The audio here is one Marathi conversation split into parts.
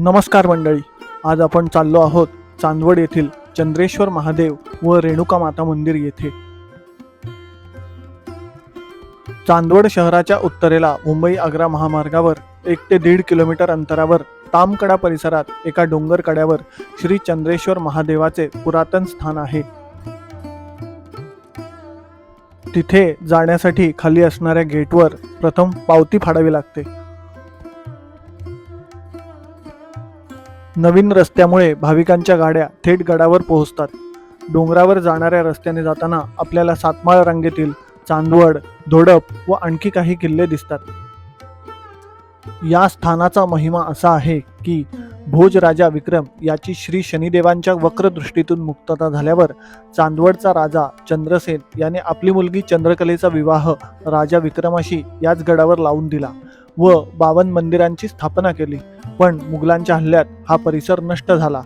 नमस्कार मंडळी. आज आपण चाललो आहोत चांदवड येथील चंद्रेश्वर महादेव व रेणुका माता मंदिर येथे. चांदवड शहराच्या उत्तरेला मुंबई आग्रा महामार्गावर एक ते दीड किलोमीटर अंतरावर तामकडा परिसरात एका डोंगर कड्यावर श्री चंद्रेश्वर महादेवाचे पुरातन स्थान आहे. तिथे जाण्यासाठी खाली असणाऱ्या गेटवर प्रथम पावती फाडावी लागते. नवीन रस्त्यामुळे भाविकांच्या गाड्या थेट गडावर पोहोचतात. डोंगरावर जाणाऱ्या रस्त्याने जाताना आपल्याला सातमाळ रांगेतील चांदवड धोडप व आणखी काही किल्ले दिसतात. या स्थानाचा महिमा असा आहे की भोज राजा विक्रम याची श्री शनिदेवांच्या वक्रदृष्टीतून मुक्तता झाल्यावर चांदवडचा राजा चंद्रसेन याने आपली मुलगी चंद्रकलेचा विवाह राजा विक्रमाशी याच गडावर लावून दिला व बावन मंदिरांची स्थापना केली. पण मुघलांच्या हल्ल्यात हा परिसर नष्ट झाला.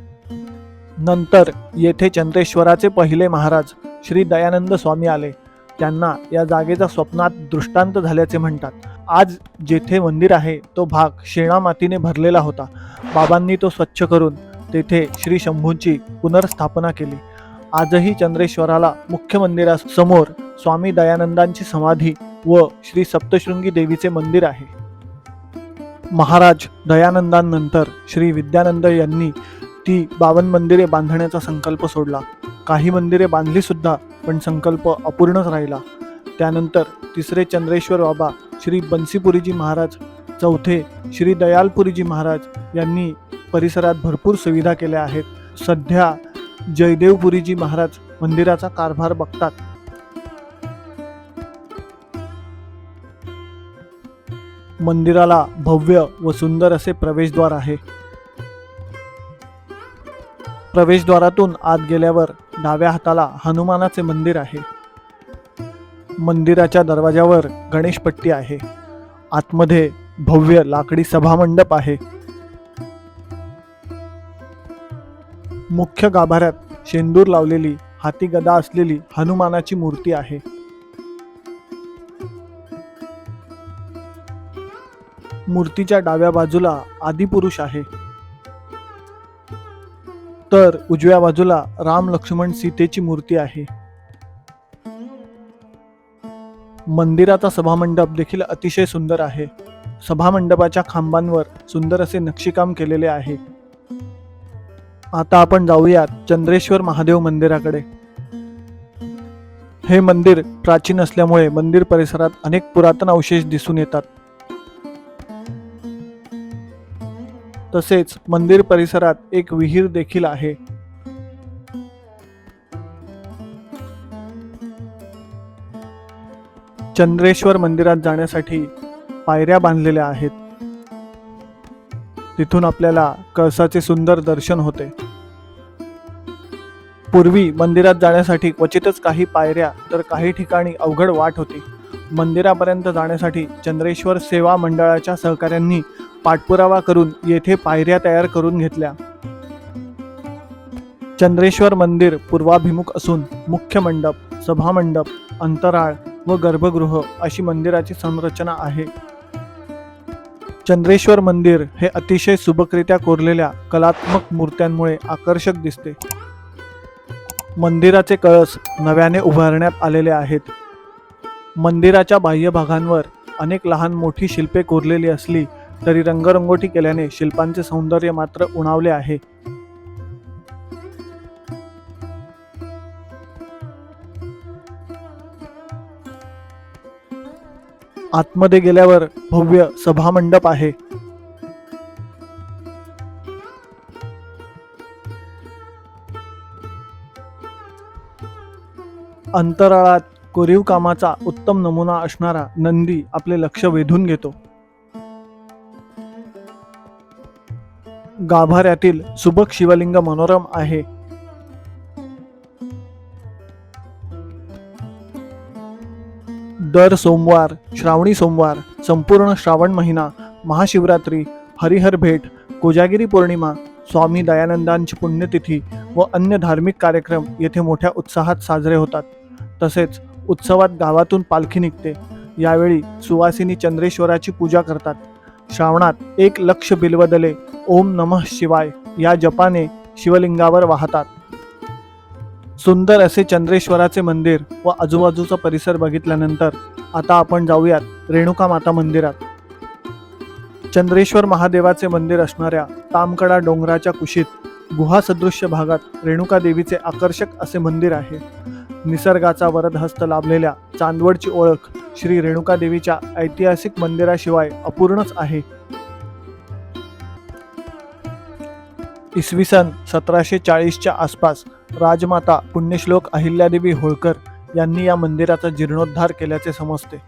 नंतर येथे चंद्रेश्वराचे पहिले महाराज श्री दयानंद स्वामी आले. त्यांना या जागेचा स्वप्नात दृष्टांत झाल्याचे म्हणतात. आज जेथे मंदिर आहे तो भाग शेणा मातीने भरलेला होता. बाबांनी तो स्वच्छ करून तेथे श्री शंभूंची पुनर्स्थापना केली. आजही चंद्रेश्वराला मुख्य मंदिरासमोर स्वामी दयानंदांची समाधी व श्री सप्तशृंगी देवीचे मंदिर आहे. महाराज दयानंदांनंतर श्री विद्यानंद यांनी ती बावन मंदिरे बांधण्याचा संकल्प सोडला. काही मंदिरे बांधलीसुद्धा पण संकल्प अपूर्णच राहिला. त्यानंतर तिसरे चंद्रेश्वर बाबा श्री बन्सीपुरीजी महाराज चौथे श्री दयालपुरीजी महाराज यांनी परिसरात भरपूर सुविधा केल्या आहेत. सध्या जयदेवपुरीजी महाराज मंदिराचा कारभार बघतात. मंदिराला भव्य व सुंदर असे प्रवेशद्वार आहे. प्रवेशद्वारातून आत गेल्यावर डाव्या हाताला हनुमानाचे मंदिर आहे. मंदिराच्या दरवाजावर गणेशपट्टी आहे. आतमध्ये भव्य लाकडी सभामंडप आहे. मुख्य गाभाऱ्यात शेंदूर लावलेली हाती गदा असलेली हनुमानाची मूर्ती आहे. मूर्तीच्या डाव्या बाजूला आदिपुरुष आहे. तर उजव्या बाजूला राम लक्ष्मण सीतेची मूर्ती आहे. मंदिराचा सभामंडप देखील अतिशय सुंदर आहे. सभामंडपाच्या खांबांवर सुंदर असे नक्षीकाम केलेले आहे. आता आपण जाऊयात चंद्रेश्वर महादेव मंदिराकडे. हे मंदिर प्राचीन असल्यामुळे मंदिर परिसरात अनेक पुरातन अवशेष दिसून येतात. तसेच मंदिर परिसरात एक विहीर देखील आहे. चंद्रेश्वर मंदिरात जाण्यासाठी पायऱ्या बांधलेल्या आहेत. तिथून आपल्याला कळसाचे सुंदर दर्शन होते. पूर्वी मंदिरात जाण्यासाठी क्वचितच काही पायऱ्या तर काही ठिकाणी अवघड वाट होती. मंदिरापर्यंत जाण्यासाठी चंद्रेश्वर सेवा मंडळाच्या सहकाऱ्यांनी पाठपुरावा करून येथे पायऱ्या तयार करून घेतल्या. चंद्रेश्वर मंदिर पूर्वाभिमुख असून मुख्य मंडप सभामंडप अंतराळ व गर्भगृह अशी मंदिराची संरचना आहे. चंद्रेश्वर मंदिर हे अतिशय सुबकरित्या कोरलेल्या कलात्मक मूर्त्यांमुळे आकर्षक दिसते. मंदिराचे कळस नव्याने उभारण्यात आलेले आहेत. मंदिराच्या बाह्य भागांवर अनेक लहान मोठी शिल्पे कोरलेली असली तरी रंगरंगोटी केल्याने शिल्पांचे सौंदर्य मात्र उणावले आहे. आतमध्ये गेल्यावर भव्य सभामंडप आहे. अंतराळात कोरीव कामाचा उत्तम नमुना असणारा नंदी आपले लक्ष वेधून घेतो. गाभाऱ्यातील सुबक शिवलिंग मनोरम आहे. दर सोमवार श्रावणी सोमवार संपूर्ण श्रावण महिना महाशिवरात्री हरिहर भेट कोजागिरी पौर्णिमा स्वामी दयानंदांची पुण्यतिथी व अन्य धार्मिक कार्यक्रम येथे मोठ्या उत्साहात साजरे होतात. तसेच उत्सवात गावातून पालखी निघते. यावेळी सुवासिनी चंद्रेश्वराची पूजा करतात. श्रावणात एक लक्ष बिलवदले ओम नमः शिवाय या जपाने शिवलिंगावर वाहतात. सुंदर असे चंद्रेश्वराचे मंदिर व आजूबाजूचा परिसर बघितल्यानंतर आता आपण जाऊयात रेणुका माता मंदिरात. चंद्रेश्वर महादेवाचे मंदिर असणाऱ्या तामकडा डोंगराच्या कुशीत गुहासदृश्य भागात रेणुका देवीचे आकर्षक असे मंदिर आहे. निसर्गाचा वरदहस्त लाभलेल्या चांदवडची ओळख श्री रेणुका देवीच्या ऐतिहासिक मंदिराशिवाय अपूर्णच आहे. इसवी सन सतराशे चाळीसच्या आसपास राजमाता पुण्यश्लोक अहिल्यादेवी होळकर यांनी या मंदिराचा जीर्णोद्धार केल्याचे समजते.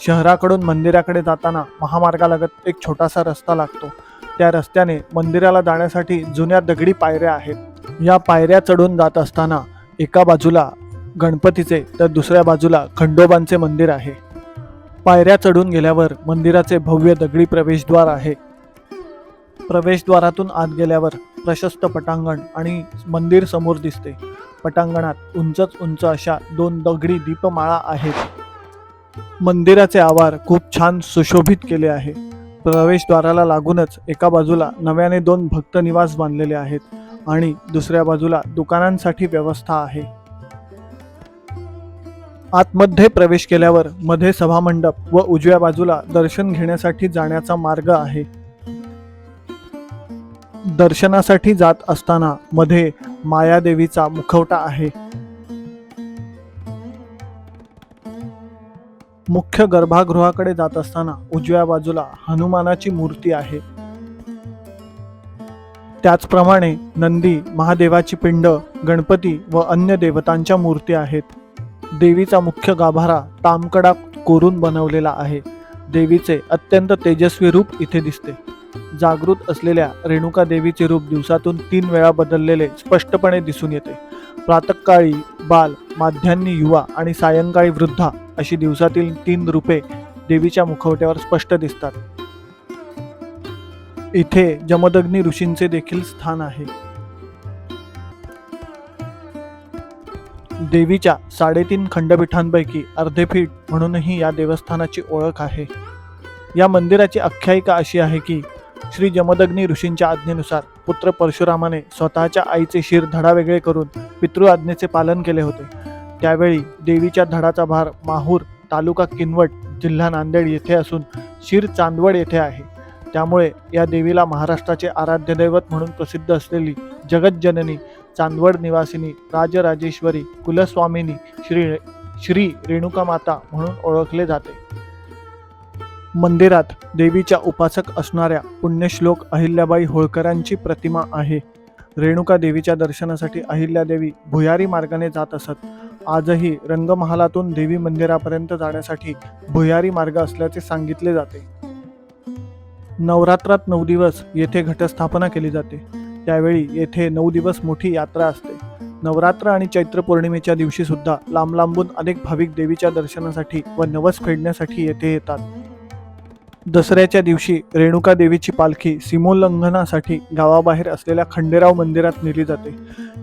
शहराकडून मंदिराकडे जाताना महामार्गालगत एक छोटासा रस्ता लागतो. त्या रस्त्याने मंदिराला जाण्यासाठी जुन्या दगडी पायऱ्या आहेत. या पायऱ्या चढून जात असताना एका बाजूला गणपतीचे तर दुसऱ्या बाजूला खंडोबांचे मंदिर आहे. पायऱ्या चढून गेल्यावर मंदिराचे भव्य दगडी प्रवेशद्वार आहे. प्रवेशद्वारातून आत गेल्यावर प्रशस्त पटांगण आणि मंदिर समोर दिसते. पटांगणात उंचच उंच अशा दोन दगडी दीपमाळा आहेत. मंदिराचे आवार खूप छान सुशोभित केले आहे. प्रवेशद्वाराला लागूनच एका बाजूला नव्याने दोन भक्त निवास बांधलेले आहेत आणि दुसऱ्या बाजूला दुकानांसाठी व्यवस्था आहे. आतमध्ये प्रवेश केल्यावर मध्ये सभामंडप व उजव्या बाजूला दर्शन घेण्यासाठी जाण्याचा मार्ग आहे. दर्शनासाठी जात असताना मध्ये मायादेवीचा मुखवटा आहे. मुख्य गर्भागृहाकडे जात असताना उजव्या बाजूला हनुमानाची मूर्ती आहे. त्याचप्रमाणे नंदी महादेवाची पिंड गणपती व अन्य देवतांच्या मूर्ती आहेत. देवीचा मुख्य गाभारा तामकडा कोरून बनवलेला आहे. देवीचे अत्यंत तेजस्वी रूप इथे दिसते. जागृत असलेल्या रेणुका देवीचे रूप दिवसातून तीन वेळा बदललेले स्पष्टपणे दिसून येते. प्रातकाळी बाल माध्यान्नी युवा आणि सायंकाळी वृद्धा अशी दिवसातील तीन रूपे देवीच्या मुखवट्यावर स्पष्ट दिसतात. इथे जमदग्नी ऋषींचे देखील स्थान आहे. देवीच्या साडेतीन खंडपीठांपैकी अर्धे पीठ म्हणूनही या देवस्थानाची ओळख आहे. या मंदिराची आख्यायिका अशी आहे की श्री जमदग्नी ऋषींच्या आज्ञेनुसार पुत्र परशुरामाने स्वतःच्या आईचे शिर धडावेगळे करून पितृ आज्ञेचे पालन केले होते. त्यावेळी देवीच्या धडाचा भार माहूर तालुका किनवट जिल्हा नांदेड येथे असून शिर चांदवड येथे आहे. त्यामुळे या देवीला महाराष्ट्राचे आराध्य दैवत म्हणून प्रसिद्ध असलेली जगज्जननी चांदवड निवासिनी राजराजेश्वरी कुलस्वामिनी श्री श्री रेणुका माता म्हणून ओळखले जाते. मंदिरात देवीच्या उपासक असणाऱ्या पुण्यश्लोक अहिल्याबाई होळकरांची प्रतिमा आहे. रेणुका देवीच्या दर्शनासाठी अहिल्यादेवी भुयारी मार्गाने जात असत. आजही रंगमहालातून देवी मंदिरापर्यंत जाण्यासाठी भुयारी मार्ग असल्याचे सांगितले जाते. नवरात्रात नऊ दिवस येथे घटस्थापना केली जाते. त्यावेळी येथे नऊ दिवस मोठी यात्रा असते. नवरात्र आणि चैत्र पौर्णिमेच्या दिवशी सुद्धा लांब लांबून अनेक भाविक देवीच्या दर्शनासाठी व नवस फेडण्यासाठी येथे येतात. दसऱ्याच्या दिवशी रेणुका देवीची पालखी सीमोल्लंघनासाठी गावाबाहेर असलेल्या खंडेराव मंदिरात नेली जाते.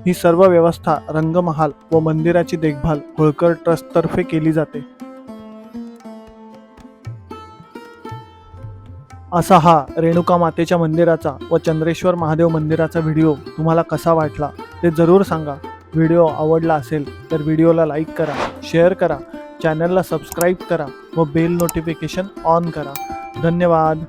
ही सर्व व्यवस्था रंगमहाल व मंदिराची देखभाल होळकर ट्रस्टतर्फे केली जाते. असा हा रेणुका मातेच्या मंदिराचा व चंद्रेश्वर महादेव मंदिराचा व्हिडिओ तुम्हाला कसा वाटला ते जरूर सांगा. व्हिडिओ आवडला असेल तर व्हिडिओला लाईक करा शेअर करा चॅनलला सबस्क्राईब करा व बेल नोटिफिकेशन ऑन करा. धन्यवाद.